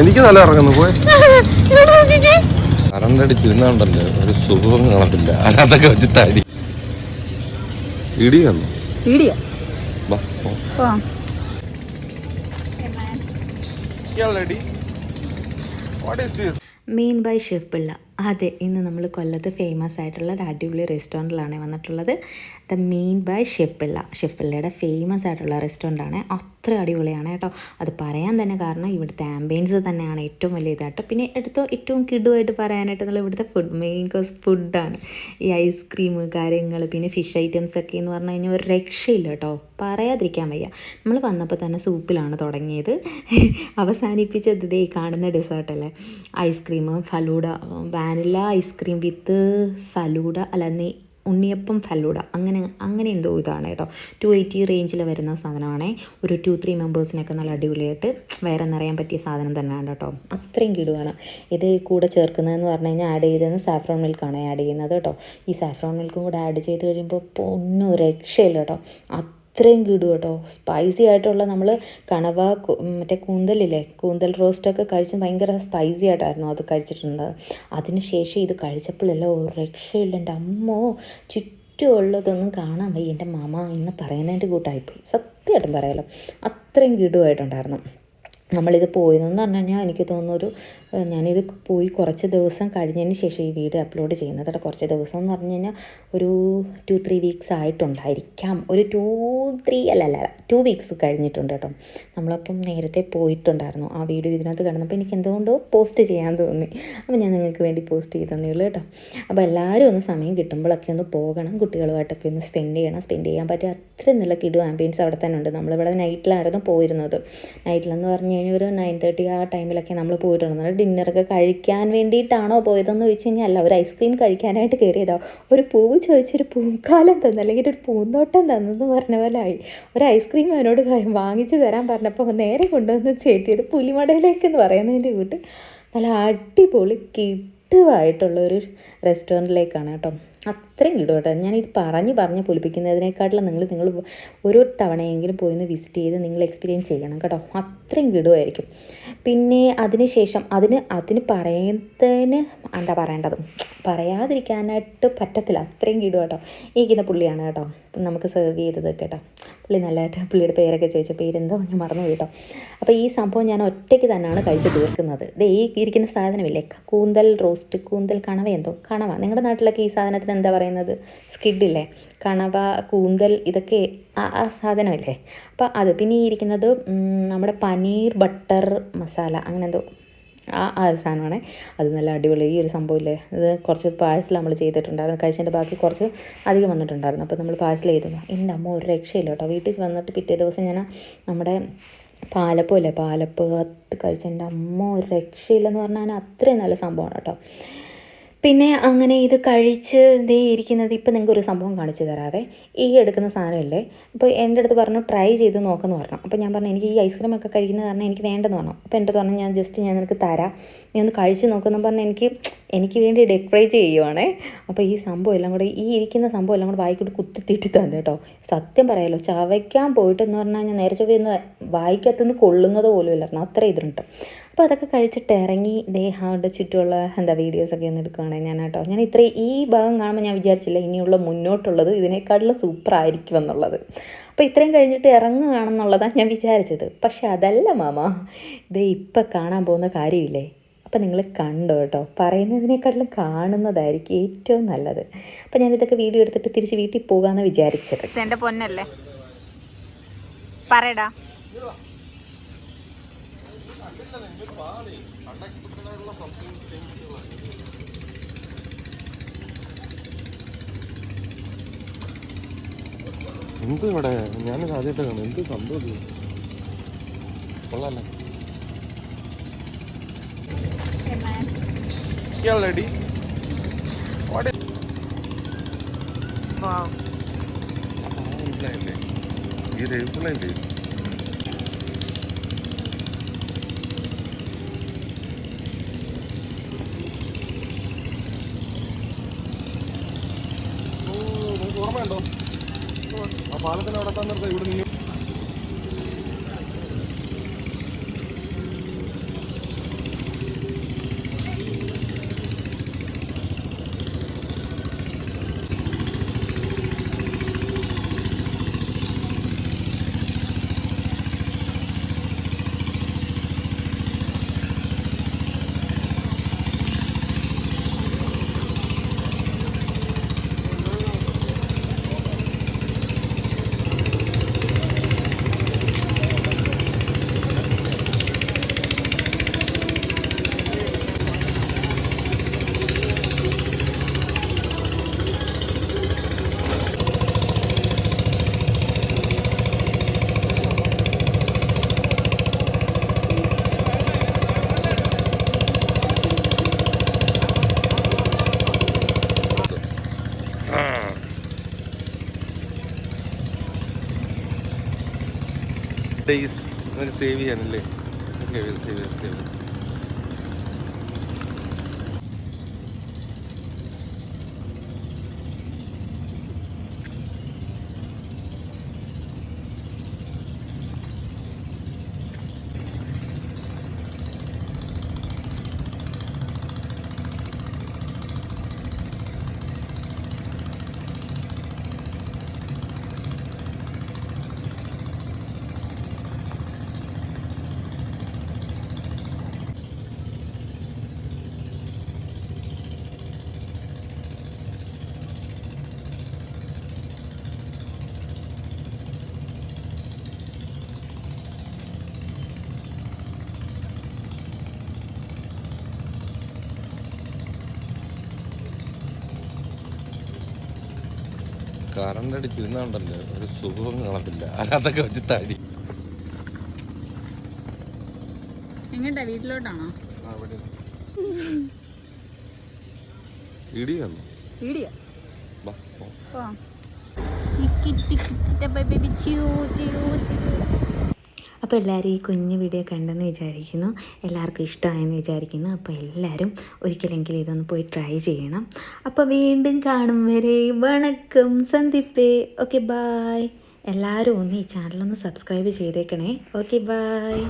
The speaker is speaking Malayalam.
എനിക്ക് നല്ല ഇറങ്ങുന്നു പോയി. കറണ്ടടിച്ചിരുന്നുണ്ടല്ലോ ഒരു സുഖം കാണത്തില്ല. അതൊക്കെ വെച്ചിട്ട് അടി. ഇടിയോ? ഇടിയാ? വാ, പോ. Meen by chef Pillai. അതെ ഇന്ന് നമ്മൾ കൊല്ലത്ത് ഫേമസ് ആയിട്ടുള്ള ഒരു അടിപൊളി റെസ്റ്റോറന്റിലാണ് വന്നിട്ടുള്ളത്. The main by chef Pillai chef പിള്ളയുടെ ഫേമസ് ആയിട്ടുള്ള റെസ്റ്റോറന്റാണ് അത്ര അടിപൊളിയാണ് കേട്ടോ. അത് പറയാൻ തന്നെ കാരണം ഇവിടുത്തെ ആംബിയൻസ് തന്നെയാണ് ഏറ്റവും വലിയ ഇതായിട്ട് പിന്നെ എടുത്തോ ഏറ്റവും കിടുവായിട്ട് പറയാനായിട്ട് നമ്മൾ ഇവിടുത്തെ ഫുഡ് മെയിൻ കോഴ്സ് ഫുഡാണ് ഈ ഐസ്ക്രീം കാര്യങ്ങൾ പിന്നെ ഫിഷ് ഐറ്റംസ് ഒക്കെ എന്ന് പറഞ്ഞു കഴിഞ്ഞാൽ ഒരു രക്ഷയില്ല കേട്ടോ. പറയാതിരിക്കാൻ വയ്യ. നമ്മൾ വന്നപ്പോൾ തന്നെ സൂപ്പിലാണ് തുടങ്ങിയത്. അവസാനിപ്പിച്ചത് ഈ കാണുന്ന ഡെസേർട്ടല്ലേ ice cream falooda vanilla ice cream with falooda അല്ല നെ ഉണ്ണിയപ്പം ഫലൂഡ. അങ്ങനെ അങ്ങനെ എന്തോ ഇതാണ് കേട്ടോ. ടു എയ്റ്റി റേഞ്ചിൽ വരുന്ന സാധനമാണേ. ഒരു ടു ത്രീ മെമ്പേഴ്സിനൊക്കെ നല്ല അടിപൊളിയായിട്ട് വേറെ നിറയാൻ പറ്റിയ സാധനം തന്നെയാണ് കേട്ടോ. അത്രയും കിടുവാണ്. ഇത് കൂടെ ചേർക്കുന്നതെന്ന് പറഞ്ഞു കഴിഞ്ഞാൽ ആഡ് ചെയ്തത് സാഫ്രോൺ മിൽക്കാണ് ആഡ് ചെയ്യുന്നത് കേട്ടോ. ഈ സാഫ്രോൺ മിൽക്കും കൂടെ ആഡ് ചെയ്ത് കഴിയുമ്പോൾ ഒന്നും രക്ഷയില്ല കേട്ടോ. അത്രയും കിടും കേട്ടോ. സ്പൈസി ആയിട്ടുള്ള നമ്മൾ കണവ മറ്റേ കൂന്തലില്ലേ? കൂന്തൽ റോസ്റ്റൊക്കെ കഴിച്ച് ഭയങ്കര സ്പൈസി ആയിട്ടായിരുന്നു അത് കഴിച്ചിട്ടുണ്ട് അതിന് ശേഷം ഇത് കഴിച്ചപ്പോഴെല്ലാം ഒരു രക്ഷയില്ല. എന്റെ അമ്മോ ചുറ്റുമുള്ളതൊന്നും കാണാൻ വയ്യ. എന്റെ മാമ എന്ന് പറയുന്നതിന്റെ കൂട്ടായിപ്പോയി. സത്യമായിട്ടും പറയാലോ അത്രയും കിടുവായിട്ടുണ്ടായിരുന്നു നമ്മളിത് പോയതെന്ന് പറഞ്ഞു കഴിഞ്ഞാൽ എനിക്ക് തോന്നുന്നു ഒരു ഏഹ് ഞാനിത് പോയി കുറച്ച് ദിവസം കഴിഞ്ഞതിന് ശേഷം ഈ വീഡിയോ അപ്ലോഡ് ചെയ്യുന്നത് കേട്ടോ കുറച്ച് ദിവസം എന്ന് പറഞ്ഞു കഴിഞ്ഞാൽ ഒരു ടു ത്രീ വീക്സ് ആയിട്ടുണ്ടായിരിക്കാം. ഒരു ടു ത്രീ അല്ല അല്ല ടു വീക്സ് കഴിഞ്ഞിട്ടുണ്ട് കേട്ടോ. നമ്മളപ്പം നേരത്തെ പോയിട്ടുണ്ടായിരുന്നു ആ വീഡിയോ ഇതിനകത്ത് കാണുന്നപ്പോൾ എനിക്ക് എന്തുകൊണ്ടോ പോസ്റ്റ് ചെയ്യാൻ തോന്നി. അപ്പോൾ ഞാൻ നിങ്ങൾക്ക് വേണ്ടി പോസ്റ്റ് ചെയ്ത് ഉള്ളൂ കേട്ടോ. അപ്പോൾ എല്ലാവരും ഒന്ന് സമയം കിട്ടുമ്പോഴൊക്കെ ഒന്ന് പോകണം. കുട്ടികളുമായിട്ടൊക്കെ ഒന്ന് സ്പെൻഡ് ചെയ്യണം. സ്പെൻഡ് ചെയ്യാൻ പറ്റിയ അത്രയും നല്ല കിടു ആംബിയൻസ് അവിടെ തന്നെ ഉണ്ട്. നമ്മളിവിടെ നൈറ്റിലായിരുന്നു പോയിരുന്നത്. നൈറ്റിലെന്ന് പറഞ്ഞു കഴിഞ്ഞാൽ ഒരു നയൻ തേർട്ടി ആ ടൈമിലൊക്കെ നമ്മൾ പോയിട്ടുണ്ടെന്നത് ഡിന്നറൊക്കെ കഴിക്കാൻ വേണ്ടിയിട്ടാണോ പോയതെന്ന് ചോദിച്ചു കഴിഞ്ഞാൽ അല്ല ഒരു ഐസ്ക്രീം കഴിക്കാനായിട്ട് കയറിയതോ ഒരു പൂവ് ചോദിച്ചൊരു പൂക്കാലം തന്നു അല്ലെങ്കിൽ ഒരു പൂന്തോട്ടം തന്നെന്ന് പറഞ്ഞ പോലെ ആയി. ഒരു ഐസ്ക്രീം അവനോട് വാങ്ങിച്ചു തരാൻ പറഞ്ഞപ്പോൾ നേരെ കൊണ്ടുവന്ന് ചേട്ടിയത് പുലിമടയിലേക്ക് എന്ന് പറയുന്നതിന്റെ കൂട്ട് നല്ല അടിപൊളി കിട്ടുവായിട്ടുള്ള ഒരു റെസ്റ്റോറന്റിലേക്കാണ് കേട്ടോ. അത്രയും കിട്ടും കേട്ടോ. ഞാനിത് പറഞ്ഞ് പറഞ്ഞ് പൊലിപ്പിക്കുന്നതിനേക്കാട്ടിലും നിങ്ങൾ നിങ്ങൾ ഒരു തവണയെങ്കിലും പോയി ഒന്ന് വിസിറ്റ് ചെയ്ത് നിങ്ങൾ എക്സ്പീരിയൻസ് ചെയ്യണം കേട്ടോ. അത്രയും കിടുമായിരിക്കും പിന്നെ അതിന് ശേഷം അതിന് അതിന് പറയുന്നതിന് എന്താ പറയേണ്ടത്? പറയാതിരിക്കാനായിട്ട് പറ്റത്തില്ല. അത്രയും കിടും കേട്ടോ. ഇരിക്കുന്ന പുള്ളിയാണ് കേട്ടോ. നമുക്ക് സെർവ് ചെയ്തത് കേട്ടോ. പുള്ളി നല്ലതായിട്ട് പുള്ളിയുടെ പേരൊക്കെ ചോദിച്ച പേരെന്തോ ഞാൻ മറന്നു കേട്ടോ. അപ്പോൾ ഈ സംഭവം ഞാൻ ഒറ്റയ്ക്ക് തന്നെയാണ് കഴിച്ച് തീർക്കുന്നത്. ദേ ഈ ഇരിക്കുന്ന സാധനമില്ലേ? കൂന്തൽ റോസ്റ്റ് കൂന്തൽ കണവ എന്തോ? കണവ. നിങ്ങളുടെ നാട്ടിലൊക്കെ ഈ സാധനത്തിന് എന്താ പറയുന്നത്? സ്കിഡില്ലേ കണവ കൂന്തൽ ഇതൊക്കെ ആ സാധനമല്ലേ? അപ്പോൾ അത്. പിന്നെ ഈ ഇരിക്കുന്നത് നമ്മുടെ പനീർ ബട്ടർ മസാല. അങ്ങനെ എന്തോ? ആ ആ ഒരു സാധനമാണ്. അത് നല്ല അടിപൊളി ഈ ഒരു സംഭവമില്ലേ? ഇത് കുറച്ച് പാഴ്സൽ നമ്മൾ ചെയ്തിട്ടുണ്ടായിരുന്നു. കഴിച്ചതിന്റെ ബാക്കി കുറച്ച് അധികം വന്നിട്ടുണ്ടായിരുന്നു. അപ്പോൾ നമ്മൾ പാഴ്സൽ ചെയ്തു. എന്റെ അമ്മ ഒരു രക്ഷയില്ല കേട്ടോ. വീട്ടിൽ വന്നിട്ട് പിറ്റേ ദിവസം ഞാൻ നമ്മുടെ പാലപ്പം ഇല്ലേ പാലപ്പ് കഴിച്ച എന്റെ അമ്മ ഒരു രക്ഷയില്ലെന്ന് പറഞ്ഞാൽ അത്രയും നല്ല സംഭവമാണ് കേട്ടോ. പിന്നെ അങ്ങനെ ഇത് കഴിച്ച് ദേ ഇരിക്കുന്നത് ഇപ്പം നിങ്ങൾക്ക് ഒരു സംഭവം കാണിച്ചു തരാവേ. ഈ എടുക്കുന്ന സാധനമല്ലേ? ഇപ്പോൾ എന്റെ അടുത്ത് പറഞ്ഞു ട്രൈ ചെയ്ത് നോക്കെന്ന് പറഞ്ഞു. അപ്പോൾ ഞാൻ പറഞ്ഞു എനിക്ക് ഈ ഐസ്ക്രീം ഒക്കെ കഴിക്കുന്ന കാരണം എനിക്ക് വേണ്ടെന്ന് പറഞ്ഞു. അപ്പോൾ എന്റെ പറഞ്ഞു ഞാൻ ജസ്റ്റ് ഞാൻ നിനക്ക് തരാം. നീ ഒന്ന് കഴിച്ച് നോക്കുന്നു പറഞ്ഞു എനിക്ക് എനിക്ക് വേണ്ടി ഡെക്കറേറ്റ് ചെയ്യുവാണേ. അപ്പോൾ ഈ സംഭവം എല്ലാം കൂടെ ഈ ഇരിക്കുന്ന സംഭവം എല്ലാം കൂടെ വായിക്കൊണ്ട് കുത്തി തീറ്റി തന്നെ കേട്ടോ. സത്യം പറയാലോ ചവയ്ക്കാൻ പോയിട്ടെന്ന് പറഞ്ഞാൽ ഞാൻ നേരെ ചൊവ്വയെന്ന് വായിക്കത്തുനിന്ന് കൊള്ളുന്നത് പോലും ഇല്ലായിരുന്നു. അത്ര ഇതുണ്ട് അപ്പോൾ അതൊക്കെ കഴിച്ചിട്ട് ഇറങ്ങി ദേഹാവിന്റെ ചുറ്റുമുള്ള എന്താ വീഡിയോസൊക്കെ ഒന്ന് എടുക്കുകയാണെങ്കിൽ ഞാൻ കേട്ടോ ഞാൻ ഇത്രയും ഈ ഭാഗം കാണുമ്പോൾ ഞാൻ വിചാരിച്ചില്ല ഇനിയുള്ള മുന്നോട്ടുള്ളത് ഇതിനേക്കാളും സൂപ്പർ ആയിരിക്കും എന്നുള്ളത്. അപ്പോൾ ഇത്രയും കഴിഞ്ഞിട്ട് ഇറങ്ങുകയാണെന്നുള്ളതാണ് ഞാൻ വിചാരിച്ചത്. പക്ഷെ അതല്ല മാമ. ഇത് ഇപ്പം കാണാൻ പോകുന്ന കാര്യമില്ലേ? അപ്പം നിങ്ങൾ കണ്ടോ കേട്ടോ. പറയുന്നതിനേക്കാട്ടിലും കാണുന്നതായിരിക്കും ഏറ്റവും നല്ലത്. അപ്പം ഞാനിതൊക്കെ വീഡിയോ എടുത്തിട്ട് തിരിച്ച് വീട്ടിൽ പോകാമെന്ന് വിചാരിച്ചത്. എന്റെ പൊന്നല്ലേ? പറയടാ. എന്ത് ഇവിടെ? ഞാനിത് ആദ്യമായിട്ട് കാണും എന്ത് സംഭവം ഇത്? കൊള്ളാല്ലേ ready? What is- Wow. ഈ നിനക്ക് ഓർമ്മയുണ്ടോ? പാലത്തിന് അവിടെ തന്നെ ഇവിടെ നീ ഡേയ്സ് സേവ് ചെയ്യാനല്ലേ? സേവ് ചെയ്ത് സേവ് ചെയ്ത് സേവ് ചെയ്ത് കറണ്ട് അടിച്ചിരുന്നുണ്ടല്ലോ. ഒരു സുഖവും കാണത്തില്ല. അതിനകത്തൊക്കെ വെച്ച് തടി. എങ്ങട്ടാ? വീട്ടിലോട്ടാണോ? ഇടിയാണ് വീഡിയോ ബാ, പോ. അപ്പോൾ എല്ലാവരും ഈ കുഞ്ഞു വീഡിയോ കണ്ടെന്ന് വിചാരിക്കുന്നു. എല്ലാവർക്കും ഇഷ്ടമായെന്ന് വിചാരിക്കുന്നു. അപ്പോൾ എല്ലാവരും ഒരിക്കലെങ്കിലും ഇതൊന്ന് പോയി ട്രൈ ചെയ്യണം. അപ്പോൾ വീണ്ടും കാണും വരെ. വണക്കം. സന്ദിപ്പേ ഓക്കെ ബായ് എല്ലാവരും ഒന്ന് ഈ ചാനലൊന്ന് സബ്സ്ക്രൈബ് ചെയ്തേക്കണേ. Okay bye